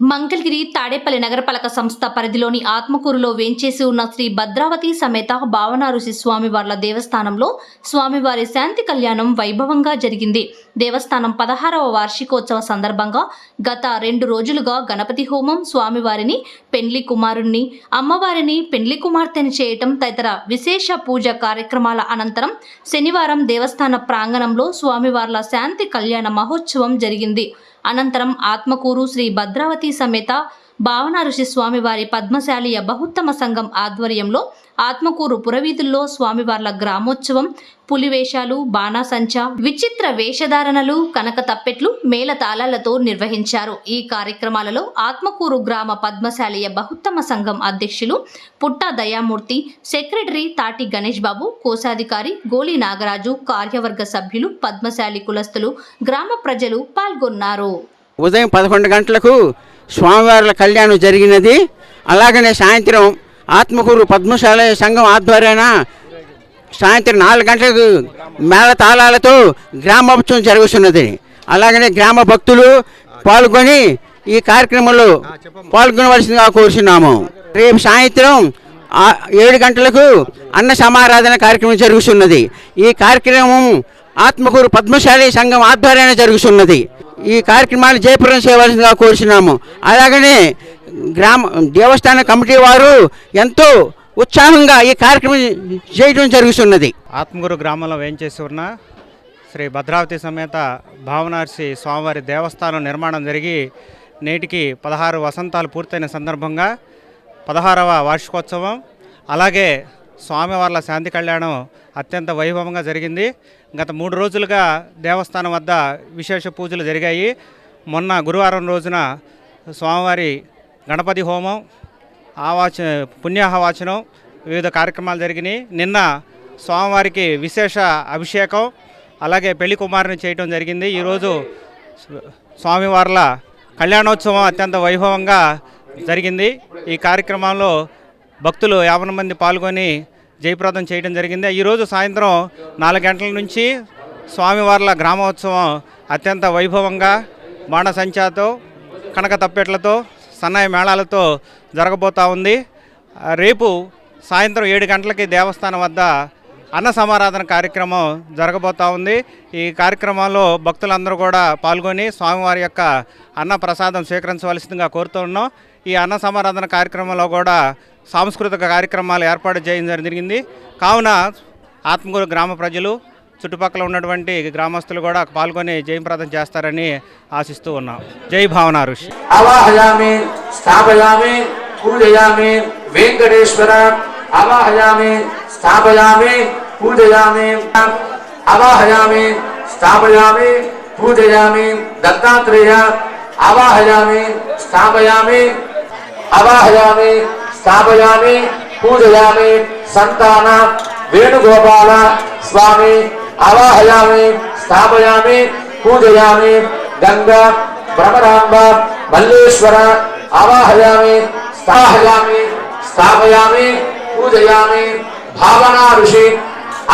మంగళగిరి తాడేపల్లి నగరపాలక సంస్థ పరిధిలోని ఆత్మకూరులో వేంచేసి ఉన్న శ్రీ భద్రావతి సమేత భావనారుషి స్వామివార్ల దేవస్థానంలో స్వామివారి శాంతి కళ్యాణం వైభవంగా జరిగింది. దేవస్థానం పదహారవ వార్షికోత్సవ సందర్భంగా గత రెండు రోజులుగా గణపతి హోమం స్వామివారిని పెండ్లి కుమారుణ్ణి అమ్మవారిని పెండ్లి కుమార్తెని చేయటం తదితర విశేష పూజ కార్యక్రమాల అనంతరం శనివారం దేవస్థాన ప్రాంగణంలో స్వామివార్ల శాంతి కళ్యాణ మహోత్సవం జరిగింది. అనంతరం ఆత్మకూరు శ్రీ భద్రావతి సమేత భావన ఋషి స్వామివారి పద్మశాలియ బహుత్తమ సంఘం ఆధ్వర్యంలో ఆత్మకూరు పురవీధుల్లో స్వామివార్ల గ్రామోత్సవం పులివేషాలు బాణాసంచ విచిత్ర వేషధారణలు కనక తప్పెట్లు మేళతాళాలతో నిర్వహించారు. ఈ కార్యక్రమాలలో ఆత్మకూరు గ్రామ పద్మశాలియ బహుత్తమ సంఘం అధ్యక్షులు పుట్ట దయామూర్తి సెక్రటరీ తాటి గణేష్ బాబు కోశాధికారి గోలి నాగరాజు కార్యవర్గ సభ్యులు పద్మశాలి కులస్తులు గ్రామ ప్రజలు పాల్గొన్నారు. ఉదయం పదకొండు గంటలకు స్వామివార్ల కళ్యాణం జరిగినది. అలాగనే సాయంత్రం ఆత్మకూరు పద్మశాల సంఘం ఆధ్వర్యాన సాయంత్రం నాలుగు గంటలకు మేళ తాళాలతో గ్రామోత్సవం జరుగుతున్నది. అలాగనే గ్రామ భక్తులు పాల్గొని ఈ కార్యక్రమంలో పాల్గొనవలసిందిగా కోరుచున్నాము. రేపు సాయంత్రం ఏడు గంటలకు అన్న సమారాధన కార్యక్రమం జరుగుతున్నది. ఈ కార్యక్రమం ఆత్మకూరు పద్మశాలి సంఘం ఆధ్వర్యాన జరుగుతున్నది. ఈ కార్యక్రమాన్ని జయప్రదం చేయవలసిందిగా కోరుచున్నాము. అలాగనే గ్రామ దేవస్థాన కమిటీ వారు ఎంతో ఉత్సాహంగా ఈ కార్యక్రమం చేయడం జరుగుతున్నది. ఆత్మగురు గ్రామంలో వేంచేసి శ్రీ భద్రావతి సమేత భావనార్సి స్వామివారి దేవస్థానం నిర్మాణం జరిగి నేటికి పదహారు వసంతాలు పూర్తయిన సందర్భంగా పదహారవ వార్షికోత్సవం అలాగే స్వామివార్ల శాంతి కళ్యాణం అత్యంత వైభవంగా జరిగింది. గత మూడు రోజులుగా దేవస్థానం వద్ద విశేష పూజలు జరిగాయి. మొన్న గురువారం రోజున స్వామివారి గణపతి హోమం ఆవాచ పుణ్యాహవాచనం వివిధ కార్యక్రమాలు జరిగినాయి. నిన్న స్వామివారికి విశేష అభిషేకం అలాగే పెళ్ళి కుమారుని చేయటం జరిగింది. ఈరోజు స్వామివార్ల కళ్యాణోత్సవం అత్యంత వైభవంగా జరిగింది. ఈ కార్యక్రమంలో భక్తులు యాభై మంది పాల్గొని జయప్రదం చేయడం జరిగింది. ఈరోజు సాయంత్రం నాలుగు గంటల నుంచి స్వామివార్ల గ్రామోత్సవం అత్యంత వైభవంగా బాణసంచాతో కనక తప్పెట్లతో సన్నాయి మేళాలతో జరగబోతా ఉంది. రేపు సాయంత్రం ఏడు గంటలకి దేవస్థానం వద్ద అన్న సమారాధన కార్యక్రమం జరగబోతా ఉంది. ఈ కార్యక్రమంలో భక్తులందరూ కూడా పాల్గొని స్వామివారి యొక్క అన్న ప్రసాదం స్వీకరించవలసిందిగా కోరుతూ ఉన్నాం. ఈ అన్న సమారాధన కార్యక్రమంలో కూడా సాంస్కృతిక కార్యక్రమాలు ఏర్పాటు చేయడం జరిగింది. కావున ఆత్మగూరు గ్రామ ప్రజలు చుట్టుపక్కల ఉన్నటువంటి గ్రామస్తులు కూడా పాల్గొని జయప్రదం చేస్తారని ఆశిస్తూ ఉన్నాం. జై భావన ఋషి. అవాహయామి స్థాపయామి పూజయామి వెంకటేశ్వర. అవాహయామి స్థాపయామి పూజయామి. అవాహయామి స్థాపయామి పూజయామి దత్తాత్రేయ. అవాహయామి స్థాపయామి. అవాహయామి स्थापयामि पूजयामि सन्तान वेणुगोपाल स्वामी आवाहयामि स्थापयामि पूजयामि गंगा भ्रमराम्ब मल्लेश्वर आवाहयामि स्थापयामि स्थापयामि पूजयामि भावना ऋषि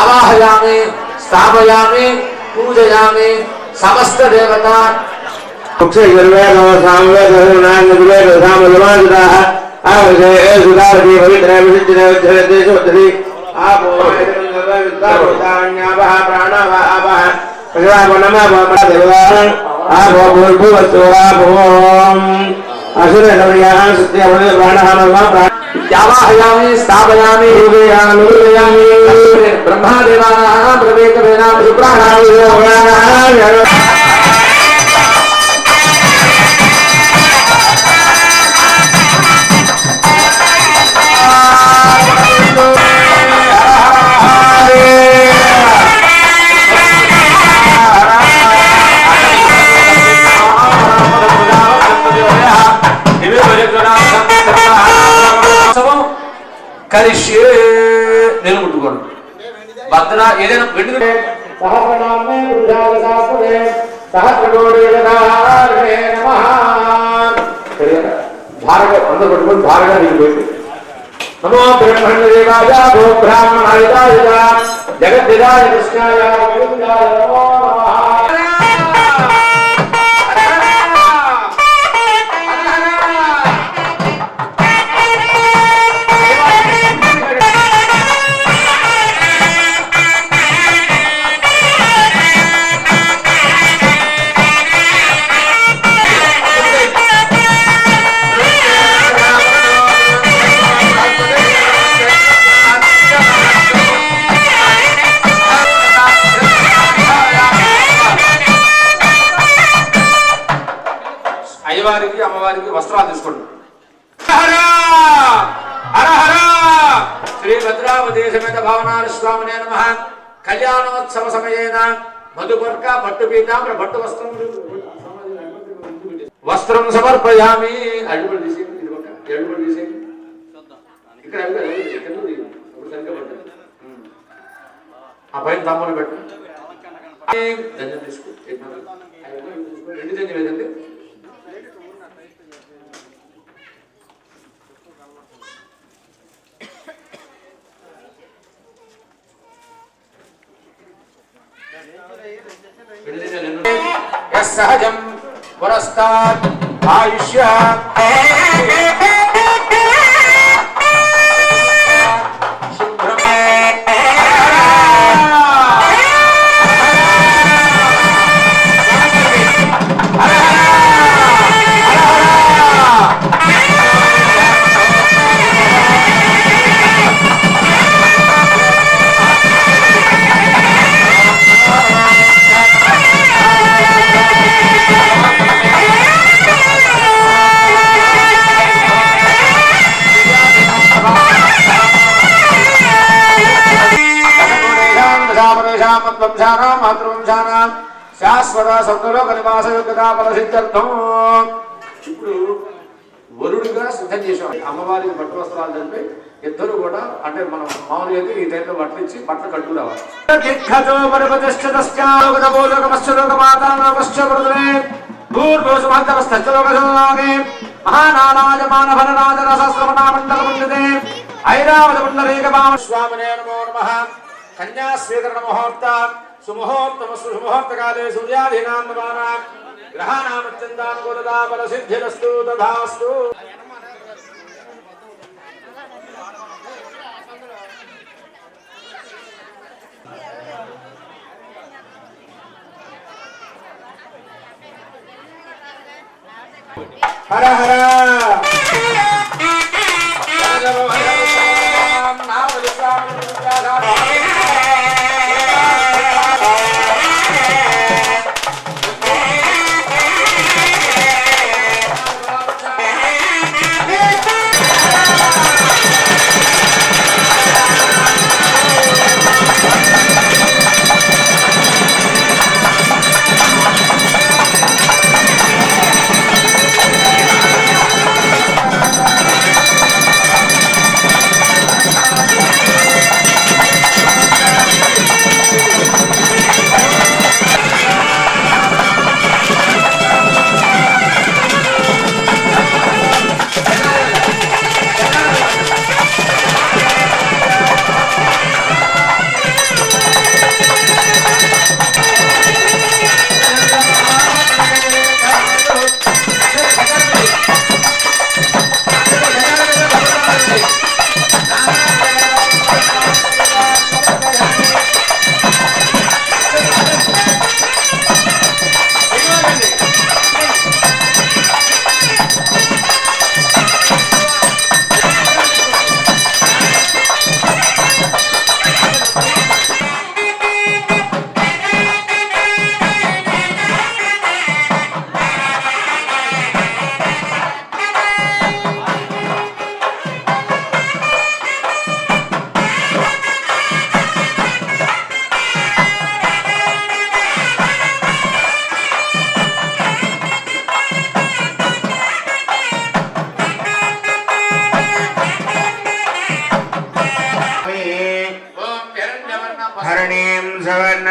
आवाहयामि स्थापयामि पूजयामि समस्त देवता सुधारति पवित्र विचित्र उद्धरति शोधति आपोः प्राणवापः प्रजापनमदेवान् आपो भूर्भुवस्वोम् असुरनव्याः सत्यपदे प्राणः प्राण यावाहयामि स्थापयामि योगयामि योगयामि ब्रह्मादेवानाः प्रवेकवेनां सुप्राणाः భద్ర ఏదైనా వెంటనే సహస్రనామే సహస్రనామే అందరూ పట్టుకొని భారగా నీకు నమో బ్రహ్మణ్య దేవాయ బ్రాహ్మణాయ కృష్ణాయ గోవిందాయ నమో. కళ్యాణోత్సవ సమయేన మధుపర్క పట్టు పీతాంబ్ర పట్టు వస్త్రం వస్త్రం సమర్పయామి. అడుగులు తీసేయండి ఇది ఒక అడుగులు తీసేయండి ఇక్కడ ఆ పైన తమ్ములు పెట్టు. తీసుకో. రెండు దండం ఏదండి असतात आयुष्यात వంశానాం మాతృవంశానాం శాశ్వత సద్గులోక నివాస యోగ్యతా ఫల సిద్ధ్యర్థం ఇప్పుడు వరుడుగా సిద్ధం చేసాం అమ్మవారికి పట్టు వస్త్రాలు తెలిపి ఇద్దరు కూడా అంటే మనం మామూలుగా అయితే ఈ టైంలో బట్టలు ఇచ్చి బట్టలు కట్టు రావాలి స్వామినే నమో నమః. కన్యా స్వీకరణ ముహూర్త. सुमुहूर्तमस्तु सुमुहूर्तकाले सूर्याधीनां नवानां ग्रहाणामत्यन्तानुकूलता फलसिद्धिरस्तु तथास्तु हर हर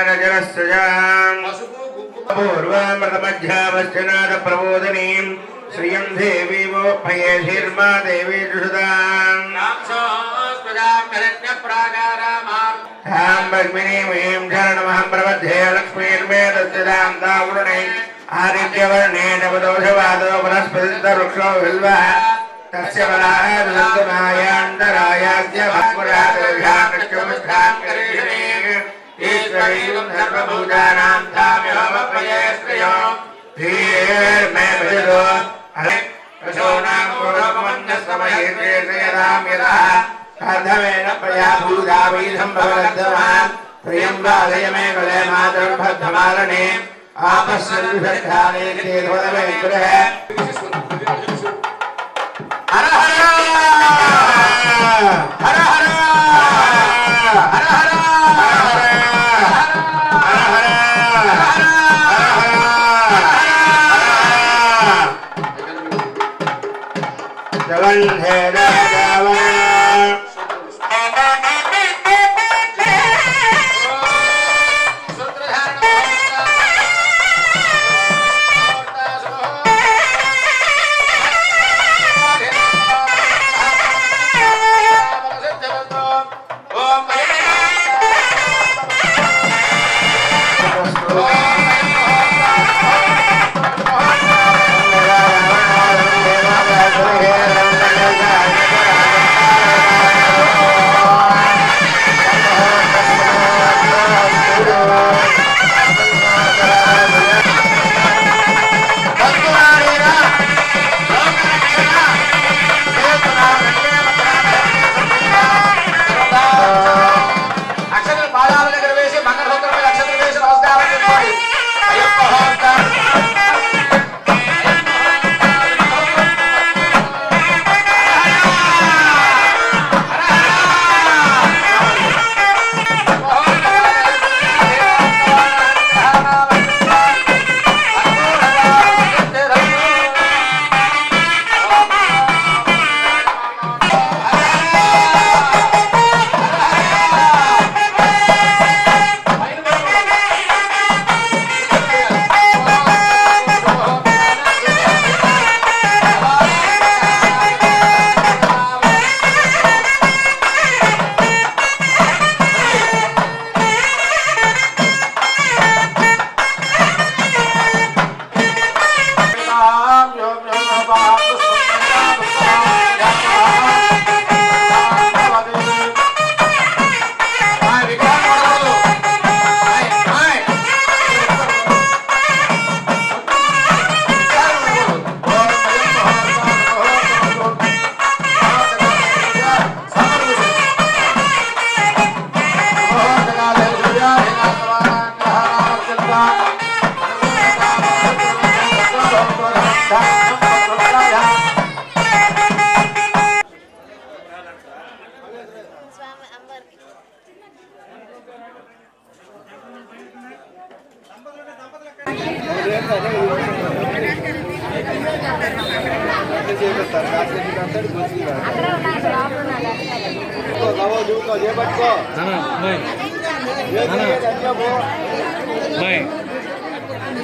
नरजनस्सजाम् पूर्वामृतमध्यावश्यनाथप्रबोधिनीम् श्रियम् देवी वोपये शीर्मा देवी जुषुताम् ताम् भग्मिनीमीम् शरणमहम् प्रबध्ये लक्ष्मीर्मे दस्यताम् तावृणे आदित्यवर्णे नवदोषवादो वनस्पतिन्दवृक्षो बिल्वः तस्य बलाय मायान्तरायाद्य भक्पुरादेभ्याम् नृत्यमुष्ठान् करेषणे ईश्वरीम् सर्वभूतानाम् धाम्योमप्रजयश्रियो धीर्मे भजतो रसो नामोरमन्दसमयेषयताम् यदा अर्धमेन प्रया भूता वै सम्भवदमान् प्रियम् बालयमे बले मातर्भद्धमारणे आपस्सन्दुषकाले चेदवदमे गृहे हर हर! हर हर!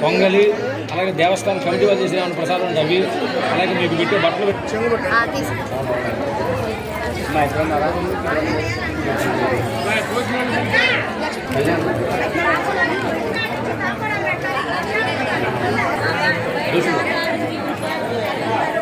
పొంగలి అలాగే దేవస్థానం కమిటీ వాళ్ళు చేసిన ప్రసాదం ఉంటే అవి? అలాగే మీకు పెట్టే బట్టలు పెట్టి.